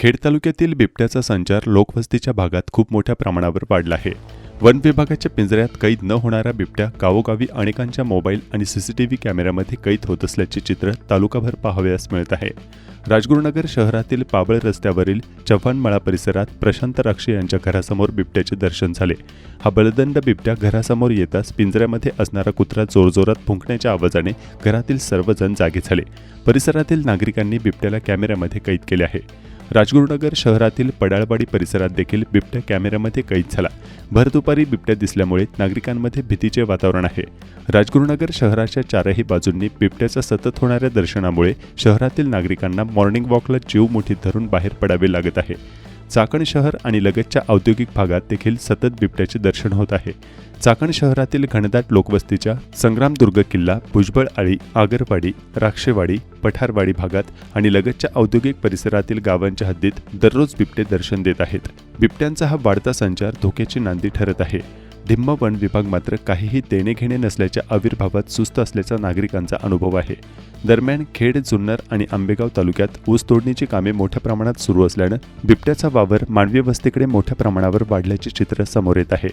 खेड तालुक्यातील बिबट्याचा संचार लोकवस्तीच्या भागात खूप मोठ्या प्रमाणावर वाढला आहे. वन विभागाच्या पिंजऱ्यात कैद न होणारा बिबट्या गावोगावी अनेकांच्या मोबाईल आणि सीसीटीव्ही कॅमेऱ्यामध्ये कैद होत असल्याचे चित्र तालुकाभर पाहावयास मिळत आहे. राजगुरुनगर शहरातील पाबळ रस्त्यावरील चव्हाणमळा परिसरात प्रशांत राक्षे यांच्या घरासमोर बिबट्याचे दर्शन झाले. हा बलदंड बिबट्या घरासमोर येताच पिंजऱ्यामध्ये असणारा कुत्रा जोरजोरात फुंकण्याच्या आवाजाने घरातील सर्वजण जागे झाले. परिसरातील नागरिकांनी बिबट्याला कॅमेऱ्यामध्ये कैद केले आहे. राजगुरुनगर शहरातील पडाळवाडी परिसरात देखील बिबट्या कॅमेऱ्यामध्ये कैद झाला. भर दुपारी बिबट्या दिसल्यामुळे नागरिकांमध्ये भीतीचे वातावरण आहे. राजगुरुनगर शहराच्या चारही बाजूंनी बिबट्याच्या सतत होणाऱ्या दर्शनामुळे शहरातील नागरिकांना मॉर्निंग वॉकला जीव मुठीत धरून बाहेर पडावे लागत आहे. चाकण शहर आणि लगतच्या औद्योगिक भागात देखील सतत बिबट्याचे दर्शन होत आहे. चाकण शहरातील घनदाट लोकवस्तीच्या संग्रामदुर्ग किल्ला भुजबळ आळी आगरवाडी राक्षेवाडी पठारवाडी भागात आणि लगतच्या औद्योगिक परिसरातील गावांच्या हद्दीत दररोज बिबटे दर्शन देत आहेत. बिबट्यांचा हा वाढता संचार धोक्याची नांदी ठरत आहे. धिम्म वन विभाग मात्र काहीही देणे घेणे नसल्याच्या आविर्भावात सुस्त असल्याचा नागरिकांचा अनुभव आहे. दरम्यान खेड जुन्नर आणि आंबेगाव तालुक्यात ऊस तोडणीची कामे मोठ्या प्रमाणात सुरू असल्यानं बिबट्याचा वावर मानवी वस्तीकडे मोठ्या प्रमाणावर वाढल्याचे चित्र समोर येत आहे.